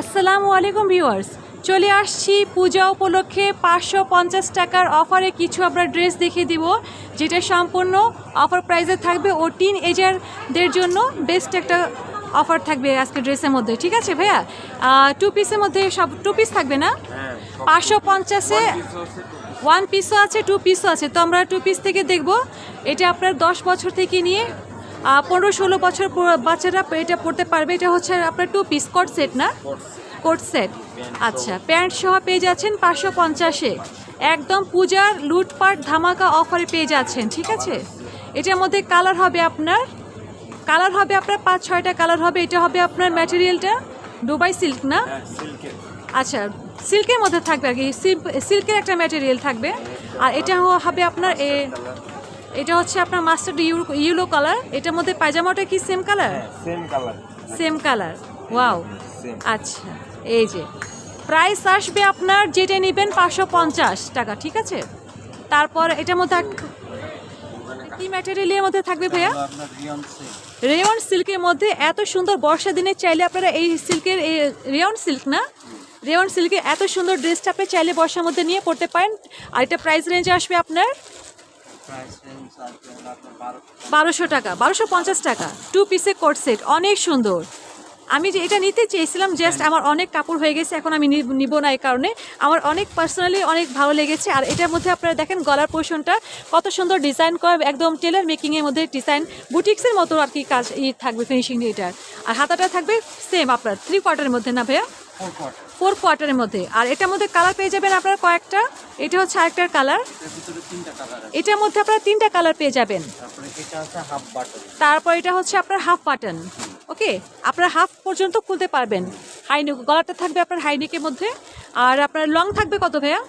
আসসালামু আলাইকুম ভিউয়ার্স। চলে আসছি পূজা উপলক্ষে পাঁচশো পঞ্চাশ টাকার অফারে কিছু আমরা ড্রেস দেখিয়ে দিব যেটা সম্পূর্ণ অফার প্রাইসে থাকবে ও টিন এজারদের জন্য বেস্ট একটা অফার থাকবে আজকে ড্রেসের মধ্যে ঠিক আছে ভাইয়া? টু পিসের মধ্যে সব টু পিস থাকবে না? পাঁচশো পঞ্চাশে ওয়ান পিসও আছে টু পিসও আছে তো আমরা টু পিস থেকে দেখব এটা আপনার দশ বছর থেকে নিয়ে পনেরো ষোলো বছর বাচ্চারা এটা পড়তে পারবে। এটা হচ্ছে আপনার টু পিস কোট সেট না? কোট সেট আচ্ছা প্যান্ট সহ পেয়ে যাচ্ছেন পাঁচশো পঞ্চাশে। একদম পূজার লুটপাট ধামাকা অফারে পেয়ে যাচ্ছেন ঠিক আছে? এটার মধ্যে কালার হবে আপনার কালার হবে আপনার পাঁচ ছয়টা কালার হবে। এটা হবে আপনার ম্যাটেরিয়ালটা দুবাই সিল্ক না? আচ্ছা সিল্কের মধ্যে থাকবে আর কি। সিল্কের একটা ম্যাটেরিয়াল থাকবে। আর এটা হবে আপনার এ এটা হচ্ছে আপনার মাস্টার্ড ইউলো কালার। এটার মধ্যে পায়জামাটা কি same colour? Same colour. Same colour. Wow. আচ্ছা এই যে। প্রাইস আসবে আপনার যেটা নেবেন পাঁচশো পঞ্চাশ টাকা ঠিক আছে? তারপর এটার মধ্যে কি ম্যাটেরিয়ালের মধ্যে থাকবে ভাইয়া? রেয়ন সিল্কের মধ্যে এত সুন্দর বর্ষা দিনে চাইলে আপনারা এই সিল্কের এই রেয়ন সিল্ক না? রেয়ন সিল্কের এত সুন্দর ড্রেসটা আপনি চাইলে বর্ষার মধ্যে নিয়ে পড়তে পারেন। আর এটা প্রাইস রেঞ্জে আসবে আপনার বারোশো টাকা বারোশো পঞ্চাশ টাকা। টু পিসে কোট সেট অনেক সুন্দর। আমি যে এটা নিতে চেয়েছিলাম জাস্ট আমার অনেক কাপড় হয়ে গেছে এখন আমি নিব না এই কারণে। আমার অনেক পার্সোনালি অনেক ভালো লেগেছে আর এটার মধ্যে আপনারা দেখেন গলার পোর্শনটা কত সুন্দর ডিজাইন করা একদম টেলার মেকিংয়ের মধ্যে ডিজাইন বুটিক্সের মতো আর কি কাজ ই থাকবে ফিনিশিং এটার। আর হাতাটা থাকবে সেম আপনার থ্রি কোয়ার্টারের মধ্যে না ভাইয়া? ফোর কোয়ার্টার ফোর কোয়ার্টারের মধ্যে। আর এটার মধ্যে কালার পেয়ে যাবেন আপনার কয়েকটা। এটা হচ্ছে আরেকটার কালার এটার মধ্যে আপনারা তিনটা কালার পেয়ে যাবেন। তারপরে এটা হচ্ছে আপনার হাফ বাটন ওকে আপনার হাফ পর্যন্ত খুলতে পারবেন। হাইনেক গলাটা থাকবে আপনার হাইনেকের মধ্যে। আর আপনার লং থাকবে কত ভাইয়া?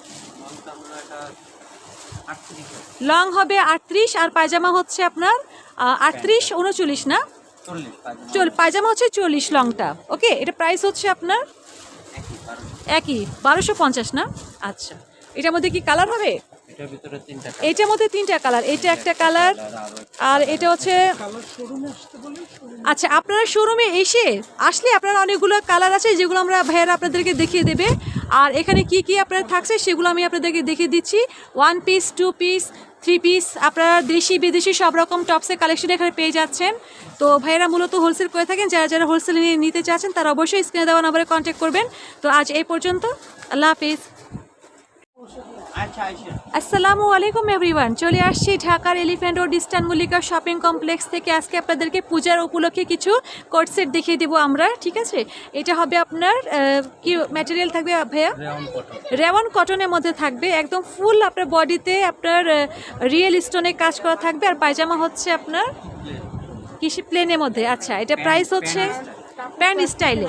লং হবে আটত্রিশ আর পায়জামা হচ্ছে আপনার আটত্রিশ উনচল্লিশ না? চল পায়জামা হচ্ছে চল্লিশ লংটা ওকে এটা প্রাইস হচ্ছে আপনার একই বারোশো। পঞ্চাশ না? আচ্ছা। এটার মধ্যে কি কালার হবে? এটার মধ্যে তিনটা কালার এটা একটা কালার কালার আর এটা হচ্ছে আচ্ছা আপনারা শোরুমে এসে আসলে আপনারা অনেকগুলো কালার আছে যেগুলো আমরা ভাইয়েরা আপনাদেরকে দেখিয়ে দেবে। আর এখানে কি কি আপনার থাকছে সেগুলো আমি আপনাদেরকে দেখিয়ে দিচ্ছি। One piece two piece three piece আপনারা দেশি, বিদেশি সব রকম টপসের কালেকশন এখানে পেয়ে যাচ্ছেন। তো ভাইয়েরা মূলত হোলসেল করে থাকেন, যারা যারা হোলসেল নিয়ে নিতে চাচ্ছেন, তারা অবশ্যই স্ক্রিনে দেওয়া নম্বরে কন্ট্যাক্ট করবেন। তো আজ এই পর্যন্ত, আল্লাহ হাফিজ। আসসালামু আলাইকুম এভরিওয়ান চলে আসছি ঢাকার elephant road eastern Mallika shopping complex থেকে। আজকে আপনাদেরকে পূজার উপলক্ষে কিছু কোটসেট দেখিয়ে দেবো আমরা ঠিক আছে? এটা হবে আপনার কি ম্যাটেরিয়াল থাকবে ভাইয়া? রেয়ন রেওয়ান কটনের মধ্যে থাকবে একদম ফুল আপনার বডিতে আপনার রিয়েল স্টোনে কাজ করা থাকবে। আর পায়জামা হচ্ছে আপনার কৃষি প্লেনের মধ্যে। আচ্ছা এটা প্রাইস হচ্ছে প্যান্ট স্টাইলে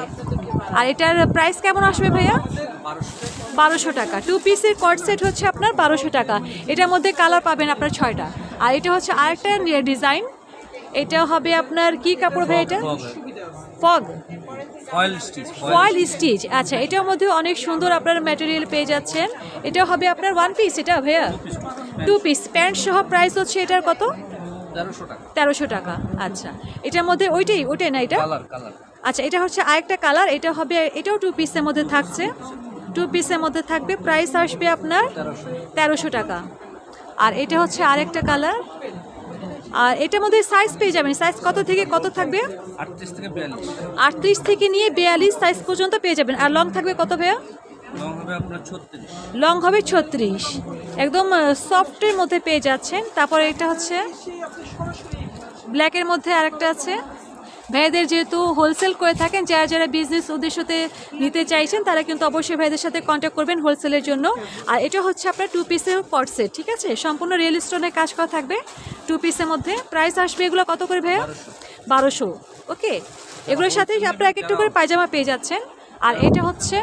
আর এটার প্রাইস কেমন আসবে ভাইয়া? বারোশো টাকা। টু পিসের কট সেট হচ্ছে আপনার বারোশো টাকা। এটার মধ্যে কালার পাবেন আপনার ছয়টা। আর এটা হচ্ছে আরেকটা ডিজাইন এটা হবে আপনার কি কাপড় ভাই এটা? ফগ ফয়েল স্টিচ আচ্ছা এটার মধ্যে অনেক সুন্দর আপনার ম্যাটেরিয়াল পেয়ে যাচ্ছেন। এটা হবে আপনার ওয়ান পিস এটা ভাইয়া? টু পিস প্যান্ট সহ প্রাইস হচ্ছে এটার কত? তেরোশো টাকা। তেরোশো টাকা। আচ্ছা। এটার মধ্যে ওইটাই ওইটাই না এটা? কালার কালার আচ্ছা এটা হচ্ছে আরেকটা কালার এটা হবে এটাও টু পিসের মধ্যে থাকছে। টু পিসের মধ্যে থাকবে প্রাইস আসবে আপনার তেরোশো টাকা। আর এটা হচ্ছে আরেকটা কালার। আর এটার মধ্যে সাইজ পেয়ে যাবেন সাইজ কত থেকে কত থাকবে? আটত্রিশ থেকে নিয়ে বিয়াল্লিশ সাইজ পর্যন্ত পেয়ে যাবেন। আর লং থাকবে কত ভাইয়া? লং হবে ছত্রিশ। লং হবে ছত্রিশ। একদম সফটের মধ্যে পেয়ে যাচ্ছেন। তারপরে এটা হচ্ছে ব্ল্যাকের মধ্যে আরেকটা আছে। ভাইদের যেহেতু হোলসেল করে থাকেন, যারা যারা বিজনেস উদ্দেশ্যতে নিতে চাইছেন, তারা কিন্তু অবশ্যই ভাইদের সাথে কন্ট্যাক্ট করবেন হোলসেলের জন্য। আর এটা হচ্ছে আপনার টু পিসের পট সেট ঠিক আছে? সম্পূর্ণ রিয়েল স্টোনের কাজ করা থাকবে টু পিসের মধ্যে। প্রাইস আসবে এগুলো কত করে ভাইয়া? বারোশো। ওকে এগুলোর সাথে আপনারা এক একটু করে পায়জামা পেয়ে যাচ্ছেন। আর এটা হচ্ছে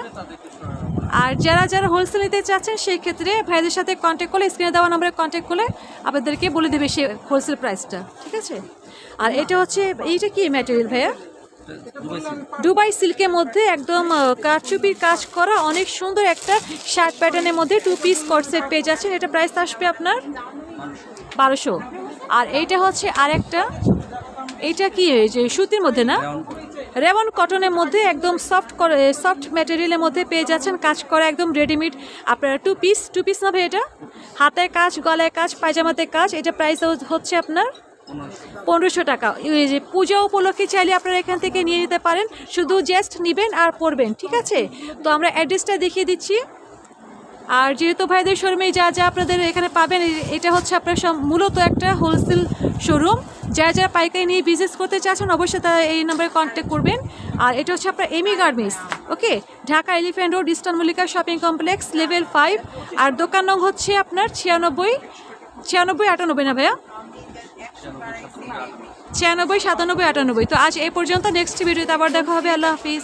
আর যারা যারা হোলসেল নিতে চাচ্ছেন, সেই ক্ষেত্রে ভাইদের সাথে কন্ট্যাক্ট করলে স্ক্রিনে দেওয়া নম্বরে কন্ট্যাক্ট করলে আপনাদেরকে বলে দেবে সে হোলসেল প্রাইসটা ঠিক আছে? আর এটা হচ্ছে, এইটা কি ম্যাটেরিয়াল ভাইয়া? দুবাই সিল্কের মধ্যে একদম কারচুপির কাজ করা অনেক সুন্দর একটা শার্ট প্যাটার্নের মধ্যে টু পিস কট সেট পেয়ে যাচ্ছেন। এটা প্রাইস আসবে আপনার বারোশো। আর এইটা হচ্ছে আরেকটা, এইটা কি যে সুতির মধ্যে না? রেমন কটনের মধ্যে একদম সফট সফট ম্যাটেরিয়ালের মধ্যে পেয়ে যাচ্ছেন। কাজ করা একদম রেডিমেড আপনার টু পিস টু পিস না এটা? হাতে কাজ গলায় কাজ পায়জামাতে কাজ, এটা প্রাইস হচ্ছে আপনার পনেরোশো টাকা। এই যে পূজা উপলক্ষে চাইলে আপনারা এখান থেকে নিয়ে নিতে পারেন। শুধু জাস্ট নেবেন আর পরবেন, ঠিক আছে? তো আমরা অ্যাড্রেসটা দেখিয়ে দিচ্ছি। আর যেহেতু ভাইদের শোরুমে যা যা আপনাদের এখানে পাবেন এটা হচ্ছে আপনার মূলত একটা হোলসেল শোরুম যারা যারা পাইকারি নিয়ে বিজনেস করতে চাচ্ছেন, অবশ্যই তারা এই নম্বরে কন্ট্যাক্ট করবেন। আর এটা হচ্ছে আপনার Emi garments okay Dhaka elephant road eastern Mallika shopping complex level five আর দোকান নং হচ্ছে আপনার ছিয়ানব্বই ছিয়ানব্বই, আটানব্বই না ভাইয়া? ছিয়ানব্বই, সাতানব্বই, আটানব্বই। তো আজ এই পর্যন্ত নেক্সট ভিডিওতে আবার দেখা হবে। আল্লাহ হাফিজ।